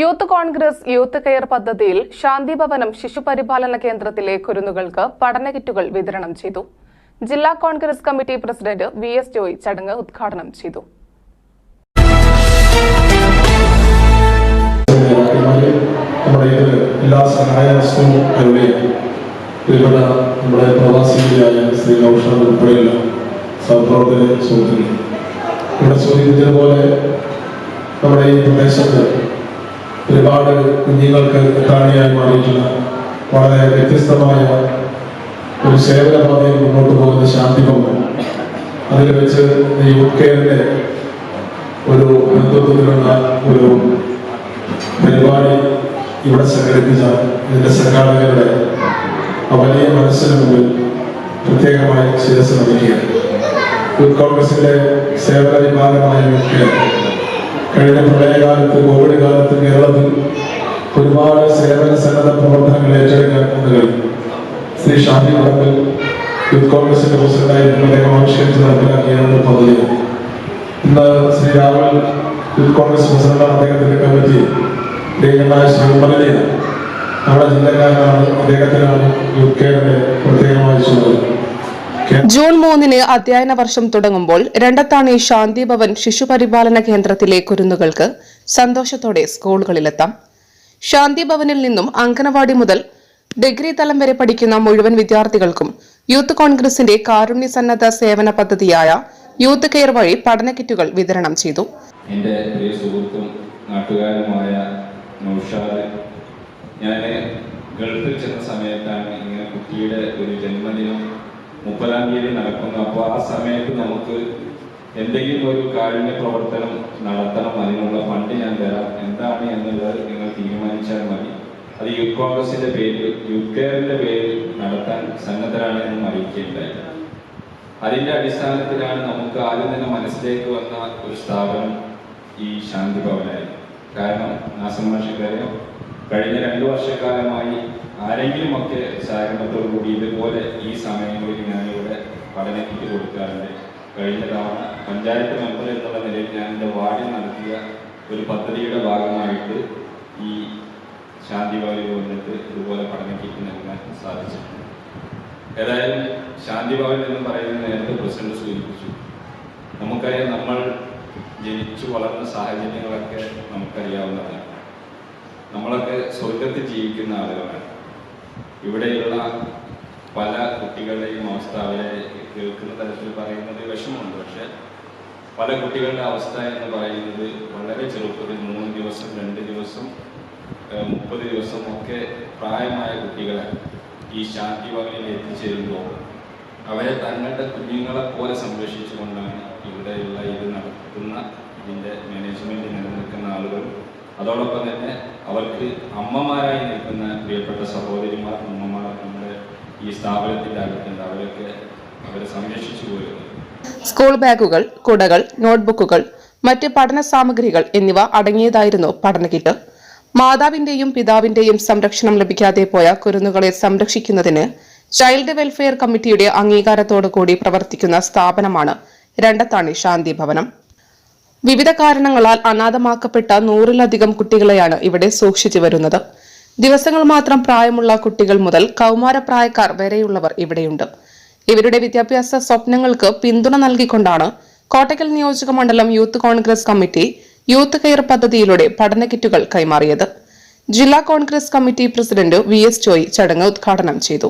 Youth Congress youth care പദ്ധതിയിൽ ശാന്തിഭവനം ശിശുപരിപാലന കേന്ദ്രത്തിലെ കുരുന്നുകൾക്ക് പഠന കിറ്റുകൾ വിതരണം ചെയ്തു. ജില്ലാ Congress committee president V S Joy ചടങ്ങ് ഉദ്ഘാടനം ചെയ്തു. നമ്മുടെ ഈ പ്രദേശത്ത് ഒരുപാട് കുഞ്ഞുങ്ങൾക്ക് എത്താണിയായി മാറിയിട്ടുള്ള വളരെ വ്യത്യസ്തമായ ഒരു സേവന പാതയിൽ മുന്നോട്ട് പോകുന്ന ശാന്തി ഭവൻ. അതിൽ വെച്ച് യൂത്ത് കെയറിന്റെ ഒരു നേതൃത്വത്തിലുള്ള ഒരു പരിപാടി ഇവിടെ സംഘടിപ്പിച്ച ഇതിന്റെ സംഘാടകരുടെ വലിയ മനസ്സിന് മുമ്പിൽ പ്രത്യേകമായി ശിരസ് നമിക്കുകയാണ് യൂത്ത് കോൺഗ്രസിന്റെ സേവന വിഭാഗമായ യൂത്ത് കഴിഞ്ഞ പ്രളയകാലത്ത് കോവിഡ് കാലത്ത് ഒരുപാട് സേവന സന്നദ്ധ പ്രവർത്തനങ്ങൾ ഏറ്റെടുക്കാൻ ശ്രീ ഷാഫി പറമ്പിൽ യൂത്ത് കോൺഗ്രസിന്റെ പ്രസിഡന്റായിരുന്നു ആവിഷ്കരിച്ച് നടപ്പിലാക്കിയ ഒരു പദ്ധതിയാണ് ഇന്ന് ശ്രീ രാഹുൽ യൂത്ത് കോൺഗ്രസ് പ്രസിഡന്റാണ് അദ്ദേഹത്തിന്റെ കമ്മിറ്റി. ശ്രീ ഉമ്മലിനെയാണ് നമ്മുടെ ജില്ലക്കാരനാണ് അദ്ദേഹത്തിനാണ് യൂത്ത് കേരളത്തെ പ്രത്യേകമായി ചുമതല ജൂൺ മൂന്നിന് അധ്യയന വർഷം തുടങ്ങുമ്പോൾ രണ്ടത്താണി ശാന്തി ഭവൻ ശിശുപരിപാലന കേന്ദ്രത്തിലെ കുരുന്നുകൾക്ക് സന്തോഷത്തോടെ സ്കൂളുകളിലെത്താം. ശാന്തി ഭവനിൽ നിന്നും അങ്കനവാടി മുതൽ ഡിഗ്രി തലം വരെ പഠിക്കുന്ന മുഴുവൻ വിദ്യാർത്ഥികൾക്കും യൂത്ത് കോൺഗ്രസിന്റെ കാരുണ്യ സന്നദ്ധ സേവന പദ്ധതിയായ യൂത്ത് കെയർ വഴി പഠന കിറ്റുകൾ വിതരണം ചെയ്തു. എന്റെ പ്രിയ സുഹൃത്തും നാട്ടുകാരുമായ നൗഷാദ് ഞാൻ ഗൾഫിൽ ചെന്ന സമയത്താണ് ഇങ്ങനെ കുട്ടിയുടെ ഒരു ജന്മദിനം മുപ്പതാം തീയതി നടക്കുന്നു അപ്പോൾ ആ സമയത്ത് നമുക്ക് എന്തെങ്കിലും ഒരു കാരുണ്യ പ്രവർത്തനം നടത്തണം അതിനുള്ള ഫണ്ട് ഞാൻ തരാം. എന്താണ് എന്നുള്ളത് നിങ്ങൾ തീരുമാനിച്ചാൽ മതി. അത് യൂത്ത് കോൺഗ്രസിന്റെ പേരിൽ യൂത്ത് കെയറിന്റെ പേരിൽ നടത്താൻ സന്നദ്ധരാണ് എന്നും അറിയിക്കുകയുണ്ടായി അതിന്റെ അടിസ്ഥാനത്തിലാണ് നമുക്ക് ആദ്യം തന്നെ മനസ്സിലേക്ക് വന്ന ഒരു സ്ഥാപനം ഈ ശാന്തി ഭവനായിരുന്നു. കാരണം നാസമാഷിക്കറിയാം കഴിഞ്ഞ രണ്ടു വർഷക്കാലമായി ആരെങ്കിലും ഒക്കെ സഹകരണത്തോടു കൂടി ഇതുപോലെ ഈ സമയങ്ങളിൽ ഞാനിവിടെ പഠനത്തിൽ കൊടുക്കാറുണ്ട്. കഴിഞ്ഞ തവണ പഞ്ചായത്ത് മെമ്പർ എന്നുള്ള നിലയിൽ ഞാൻ എന്റെ വാർഡിൽ നടത്തിയ ഒരു പദ്ധതിയുടെ ഭാഗമായിട്ട് ഈ ശാന്തി ഭവനിൽ വന്നിട്ട് ഇതുപോലെ പഠന കിറ്റ് നൽകാൻ സാധിച്ചിട്ടുണ്ട്. ഏതായാലും ശാന്തി ഭവൻ എന്ന് പറയുന്നത് നേരത്തെ പ്രസിഡന്റ് സൂചിപ്പിച്ചു. നമുക്കറിയാം നമ്മൾ ജനിച്ചു വളർന്ന സാഹചര്യങ്ങളൊക്കെ നമുക്കറിയാവുന്നതാണ്. നമ്മളൊക്കെ സ്വർഗത്തിൽ ജീവിക്കുന്ന ആളുകളാണ്. ഇവിടെയുള്ള പല കുട്ടികളുടെയും അവസ്ഥ അവരെ കേൾക്കുന്ന തരത്തിൽ പറയുന്നത് വിഷമമുണ്ട്. പക്ഷെ പല കുട്ടികളുടെ അവസ്ഥ എന്ന് പറയുന്നത് വളരെ ചെറുപ്പത്തിൽ മൂന്ന് ദിവസം രണ്ട് ദിവസം മുപ്പത് ദിവസം ഒക്കെ പ്രായമായ കുട്ടികളെ ഈ ശാന്തി ഭവനിൽ എത്തിച്ചേരുമ്പോൾ അവരെ തങ്ങളുടെ കുഞ്ഞുങ്ങളെ പോലെ സംരക്ഷിച്ചുകൊണ്ടാണ് ഇവിടെയുള്ള ഇത് നടത്തുന്ന ഇതിന്റെ മാനേജ്മെന്റ് നിലനിൽക്കുന്ന ആളുകൾ. അതോടൊപ്പം തന്നെ അവർക്ക് അമ്മമാരായി നിൽക്കുന്ന പ്രിയപ്പെട്ട സഹോദരിമാർ അമ്മമാർ ഈ സ്ഥാപനത്തിന്റെ അകത്തുണ്ട് അവരൊക്കെ അവരെ സംരക്ഷിച്ചു പോരുന്നു. സ്കൂൾ ബാഗുകൾ കുടകൾ നോട്ട്ബുക്കുകൾ മറ്റ് പഠന സാമഗ്രികൾ എന്നിവ അടങ്ങിയതായിരുന്നു പഠന കിറ്റ്. മാതാവിന്റെയും പിതാവിന്റെയും സംരക്ഷണം ലഭിക്കാതെ പോയ കുരുന്നുകളെ സംരക്ഷിക്കുന്നതിന് ചൈൽഡ് വെൽഫെയർ കമ്മിറ്റിയുടെ അംഗീകാരത്തോടു കൂടി പ്രവർത്തിക്കുന്ന സ്ഥാപനമാണ് രണ്ടത്താണി ശാന്തി ഭവനം. വിവിധ കാരണങ്ങളാൽ അനാഥമാക്കപ്പെട്ട നൂറിലധികം കുട്ടികളെയാണ് ഇവിടെ സൂക്ഷിച്ചു വരുന്നത്. ദിവസങ്ങൾ മാത്രം പ്രായമുള്ള കുട്ടികൾ മുതൽ കൗമാരപ്രായക്കാർ വരെയുള്ളവർ ഇവിടെയുണ്ട്. ഇവരുടെ വിദ്യാഭ്യാസ സ്വപ്നങ്ങൾക്ക് പിന്തുണ നൽകിക്കൊണ്ടാണ് കോട്ടക്കൽ നിയോജക മണ്ഡലം youth Congress committee youth care പദ്ധതിയിലൂടെ പഠന കിറ്റുകൾ കൈമാറിയത്. ജില്ലാ Congress committee president V S Joy ചടങ്ങ് ഉദ്ഘാടനം ചെയ്തു.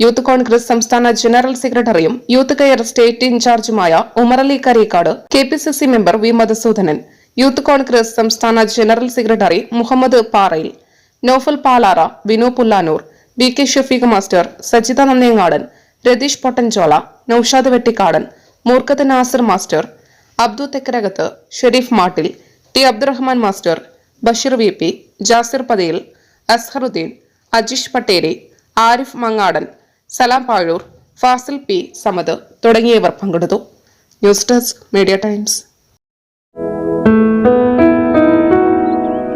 യൂത്ത് കോൺഗ്രസ് സംസ്ഥാന ജനറൽ സെക്രട്ടറിയും youth care state ഇൻചാർജുമായ Umerali Kareekkad K P C C member V Madhusoodanan youth Congress സംസ്ഥാന general secretary Muhammad Parayil Noufal Palara Vinu Pullanur V K Shafeeq master Sajitha Nandiyangadan Ratheesh Pottanchola Noushad Vettikkadan Moorkkath Nasar master Abdu Thekkarakath Shareef Mattil T Abdurahman master Basheer V P Jasir Pathel Azharuddeen Ajeesh Patteri Arif Mangadan Salam Pazhoor Fasil P Samad തുടങ്ങിയവർ പങ്കെടുത്തു. News desk media times.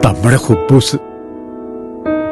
നമ്മുടെ കുബൂസ്